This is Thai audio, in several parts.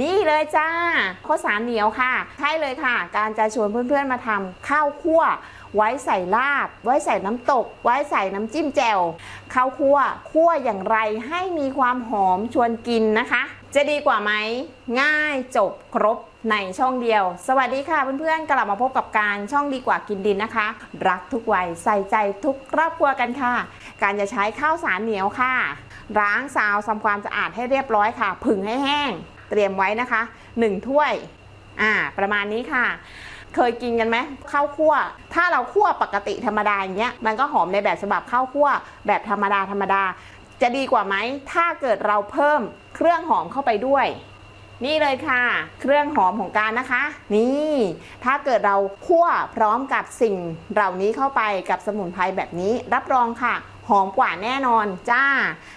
นี่เลยจ้าข้าวสารเหนียวค่ะ ใช่เลยค่ะ การจะชวนเพื่อนๆมาทำข้าวคั่ว ไว้ใส่ลาบ ไว้ใส่น้ำตก ไว้ใส่น้ำจิ้มแจ่วข้าวคั่วคั่วอย่างไรให้มีความหอมชวนกินนะคะ จะดีกว่าไหม ง่ายจบครบในช่องเดียว สวัสดีค่ะเพื่อนๆ กลับมาพบกับการช่องดีกว่ากินดินนะคะ รักทุกวัยใส่ใจทุกครอบครัวกันค่ะ การจะใช้ข้าวสารเหนียวค่ะ ล้างซาวทำความสะอาดให้เรียบร้อยค่ะ ผึ่งให้แห้ง ตรียมไว้นะคะ 1 ถ้วยอ่าประมาณนี้ค่ะ เคยกินกันไหมข้าวคั่ว ถ้าเราคั่วปกติธรรมดาอย่างเงี้ยมันก็หอมในแบบฉบับข้าวคั่วแบบธรรมดาธรรมดา จะดีกว่าไหมถ้าเกิดเราเพิ่มเครื่องหอมเข้าไปด้วยนี่เลยค่ะ เครื่องหอมของการนะคะ นี่ ถ้าเกิดเราคั่วพร้อมกับสิ่งเหล่านี้เข้าไปกับสมุนไพรแบบนี้รับรองค่ะ หอมกว่าแน่นอนจ้า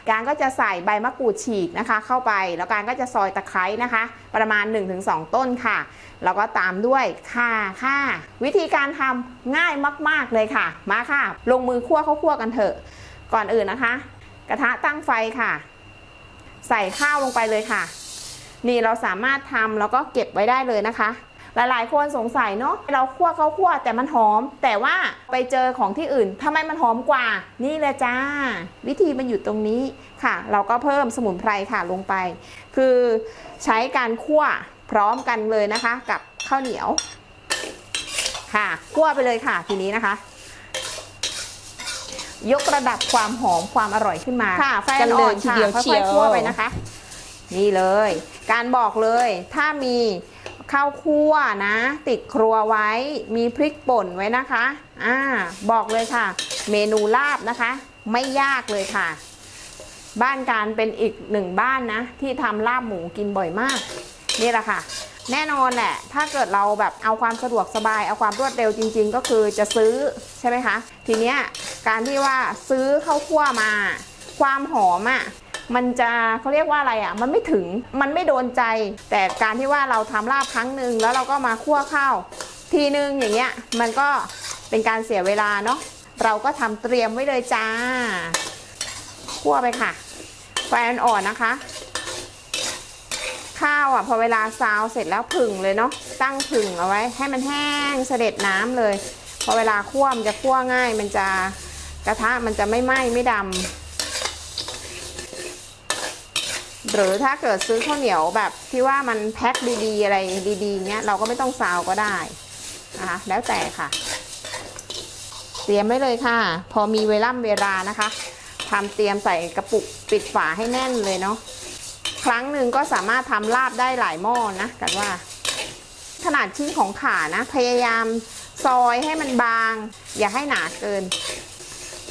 การก็จะใส่ใบมะกรูดฉีกนะคะ เข้าไป แล้วการก็จะซอยตะไคร้นะคะ ประมาณ 1-2 ต้นค่ะ แล้วก็ตามด้วยข่าค่ะ วิธีการทำง่ายมาก ๆเลยค่ะ มาค่ะ ลงมือคั่วข้าวคั่วกันเถอะ ก่อนอื่นนะคะ กระทะตั้งไฟค่ะ ใส่ข้าวลงไปเลยค่ะ นี่เราสามารถทำแล้วก็เก็บไว้ได้เลยนะคะ หลายๆ คนสงสัยเนาะเราคั่วเขาคั่วแต่มันหอม แต่ว่าไปเจอของที่อื่นทำไมมันหอมกว่า นี่เลยจ้า วิธีมันอยู่ตรงนี้ค่ะ เราก็เพิ่มสมุนไพรค่ะลงไป คือใช้การคั่วพร้อมกันเลยนะคะ กับข้าวเหนียว ค่ะคั่วไปเลยค่ะทีนี้นะคะยกระดับความหอมความอร่อยขึ้นมาค่ะไฟกันเลอ่อยนๆทีค่ะเดียวค่เชีอยยวๆคั่วไปนะคะ นี่เลย การบอกเลยถ้ามีข้าวคั่วนะ ติดครัวไว้มีพริกป่นไว้นะคะอ่าบอกเลยค่ะ เมนูลาบนะคะ ไม่ยากเลยค่ะ บ้านการเป็นอีกหนึ่งบ้านนะ ที่ทำลาบหมูกินบ่อยมาก นี่แหละค่ะ แน่นอนแหละถ้าเกิดเราแบบเอาความสะดวกสบาย เอาความรวดเร็วจริง ๆ ก็คือจะซื้อใช่ไหมคะ ทีเนี้ยการที่ว่าซื้อข้าวคั่วมา ความหอมอะ่ะ มันจะเขาเรียกว่าอะไรอะ่ะ มันไม่ถึงมันไม่โดนใจ แต่การที่ว่าเราทำลาบครั้งหนึ่งแล้วเราก็มาคั่วข้าวทีนึงอย่างเงี้ยมันก็เป็นการเสียเวลาเนาะเราก็ทำเตรียมไว้เลยจ้าคั่วไปค่ะไฟอ่อนๆนะคะ ข้าวอะพอเวลาซาวเสร็จแล้วผึ่งเลยเนาะตั้งผึ่งเอาไว้ ให้มันแห้งเสด็จน้ำเลยพอเวลาคั่วมันจะคั่วง่าย มันจะกระทะมันจะไม่ไหม้ไม่ดำ หรือถ้าเกิดซื้อข้าวเหนียวแบบที่ว่ามันแพ็คดีๆ อะไรดีๆเงี้ยเราก็ไม่ต้องซาวก็ได้นะคะแล้วแต่ค่ะ เตรียมไว้เลยค่ะ พอมีเวล่ำเวลานะคะทำเตรียมใส่กระปุกปิดฝาให้แน่นเลยเนาะครั้งหนึ่งก็สามารถทำลาบได้หลายหม้อนะกันว่า ขนาดชิ้นของขานะ พยายามซอยให้มันบาง อย่าให้หนาเกิน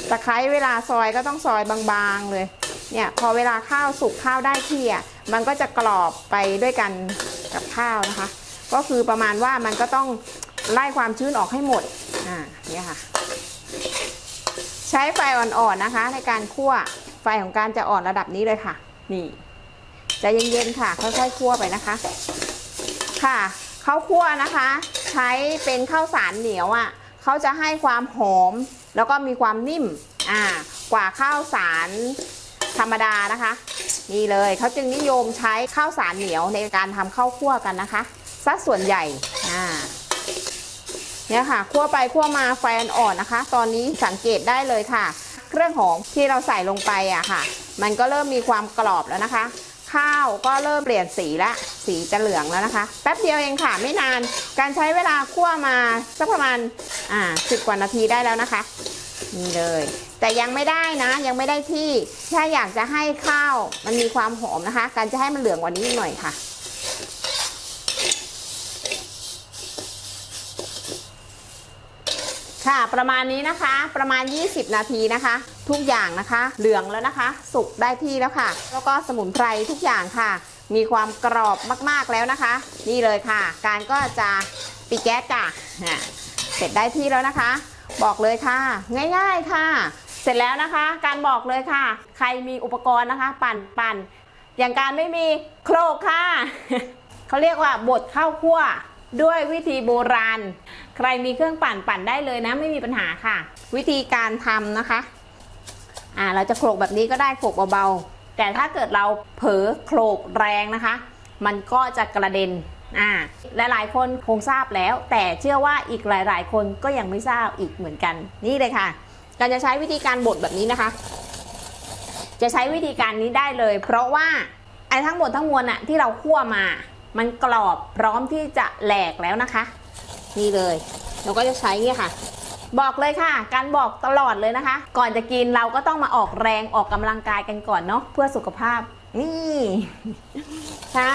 ตะไคร้เวลาซอยก็ต้องซอยบางๆเลย เนี่ยพอเวลาข้าวสุกข้าวได้ที่อะมันก็จะกรอบไปด้วยกันกับข้าวนะคะ ก็คือประมาณว่ามันก็ต้องไล่ความชื้นออกให้หมดอ่าเนี่ยค่ะ ใช้ไฟอ่อนๆนะคะ ในการคั่วไฟของการจะอ่อนระดับนี้เลยค่ะ นี่ใจเย็นๆค่ะ ค่อยๆคั่วไปนะคะ ค่ะข้าวคั่วนะคะ ใช้เป็นข้าวสารเหนียวอะ่ะเขาจะให้ความหอม แล้วก็มีความนิ่มอ่ากว่าข้าวสาร ธรรมดานะคะ นี่เลยเขาจึงนิยมใช้ข้าวสารเหนียวในการทำข้าวคั่วกันนะคะสัดส่วนใหญ่อ่าเนี่ยค่ะคั่วไปคั่วมาไฟอ่อนนะคะ ตอนนี้สังเกตได้เลยค่ะ เครื่องหอมที่เราใส่ลงไปอะค่ะ มันก็เริ่มมีความกรอบแล้วนะคะ ข้าวก็เริ่มเปลี่ยนสีละสีจะเหลืองแล้วนะคะ แป๊บเดียวเองค่ะไม่นาน การใช้เวลาคั่วมาสักประมาณอ่าสิบกว่านาทีได้แล้วนะคะ นี่เลย แต่ยังไม่ได้นะ ยังไม่ได้ที่ถ้าอยากจะให้ข้าวมันมีความหอมนะคะ การจะให้มันเหลืองกว่านี้หน่อยค่ะ ค่ะประมาณนี้นะคะ ประมาณ 20 นาทีนะคะ ทุกอย่างนะคะ เหลืองแล้วนะคะ สุกได้ที่แล้วค่ะ แล้วก็สมุนไพรทุกอย่างค่ะ มีความกรอบมากๆแล้วนะคะ นี่เลยค่ะ การก็จะปิดแก๊สจ่ะเสร็จได้ที่แล้วนะคะ บอกเลยค่ะ ง่ายๆค่ะ เสร็จแล้วนะคะ การบอกเลยค่ะ ใครมีอุปกรณ์นะคะ ปั่นปั่นอย่างการไม่มีโครกค่ะเขาเรียกว่าบดข้าวคั่วด้วยวิธีโบราณ ใครมีเครื่องปั่นปั่นได้เลยนะ ไม่มีปัญหาค่ะ วิธีการทำนะคะอ่าเราจะโขลกแบบนี้ก็ได้โขลกเบาๆแต่ถ้าเกิดเราเผลอโขลกแรงนะคะ มันก็จะกระเด็น อ่าหลายๆ คนคงทราบแล้ว แต่เชื่อว่าอีกหลาย ๆ คนก็ยังไม่ทราบอีกเหมือนกัน นี่เลยค่ะ การจะใช้วิธีการบดแบบนี้นะคะ จะใช้วิธีการนี้ได้เลย เพราะว่าไอ้ทั้งหมดทั้งมวลอะที่เราคั่วมา มันกรอบพร้อมที่จะแหลกแล้วนะคะ นี่เลย เราก็จะใช้เนี่ยค่ะ บอกเลยค่ะ การบอกตลอดเลยนะคะ ก่อนจะกินเราก็ต้องมาออกแรงออกกำลังกายกันก่อนเนาะเพื่อสุขภาพ นี่ค่ะ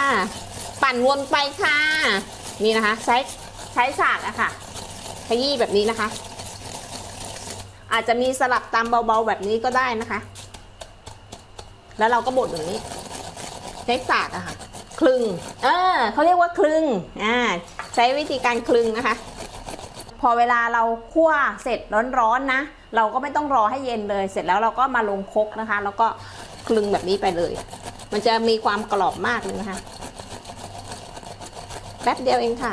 ปั่นวนไปค่ะ นี่นะคะ ใช้ใช้สากอะค่ะขยี้แบบนี้นะคะ อาจจะมีสลับตามเบาๆแบบนี้ก็ได้นะคะ แล้วเราก็บดอย่างนี้ ใช้สากอะค่ะคลึง เออเขาเรียกว่าคลึงอ่าใช้วิธีการคลึงนะคะ พอเวลาเราคั่วเสร็จร้อนๆนะ เราก็ไม่ต้องรอให้เย็นเลย เสร็จแล้วเราก็มาลงคกนะคะ แล้วก็คลึงแบบนี้ไปเลย มันจะมีความกรอบมากเลยนะคะ แป๊บเดียวเองค่ะ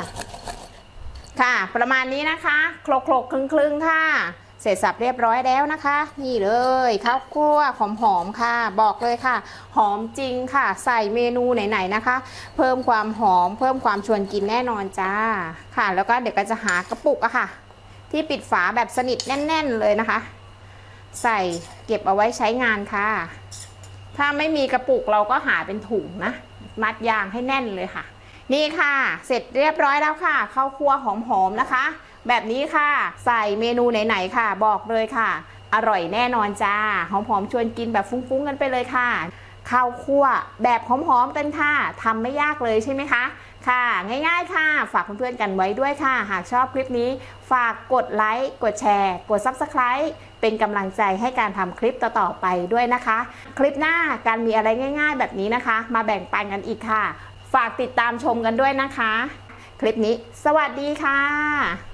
ค่ะ ประมาณนี้นะคะโคลกคลกคลึงคลึงๆค่ะ เสร็จสับเรียบร้อยแล้วนะคะ นี่เลยข้าวคั่วหอมหอมๆค่ะ บอกเลยค่ะ หอมจริงค่ะ ใส่เมนูไหนๆนะคะ เพิ่มความหอม เพิ่มความชวนกินแน่นอนจ้าค่ะ แล้วก็เดี๋ยวก็จะหากระปุกอะค่ะ ที่ปิดฝาแบบสนิทแน่น ๆ เลยนะคะ ใส่เก็บเอาไว้ใช้งานค่ะ ถ้าไม่มีกระปุกเราก็หาเป็นถุงนะมัดยางให้แน่นเลยค่ะ นี่ค่ะ เสร็จเรียบร้อยแล้วค่ะข้าวคั่วหอมๆนะคะ แบบนี้ค่ะ ใส่เมนูไหนๆค่ะ บอกเลยค่ะ อร่อยแน่นอนจ้าหอมๆชวนกินแบบฟุ้งๆกันไปเลยค่ะข้าวคั่วแบบหอมๆกันค่ะทำไม่ยากเลยใช่ไหมคะ ค่ะ ง่ายๆค่ะ ฝากเพื่อนๆกันไว้ด้วยค่ะ หากชอบคลิปนี้ ฝากกดไลค์ กดแชร์ กด Subscribe เป็นกำลังใจให้การทำคลิปต่อๆไปด้วยนะคะ คลิปหน้าการมีอะไรง่าย ๆ แบบนี้นะคะ มาแบ่งปันกันอีกค่ะ ฝากติดตามชมกันด้วยนะคะ คลิปนี้ สวัสดีค่ะ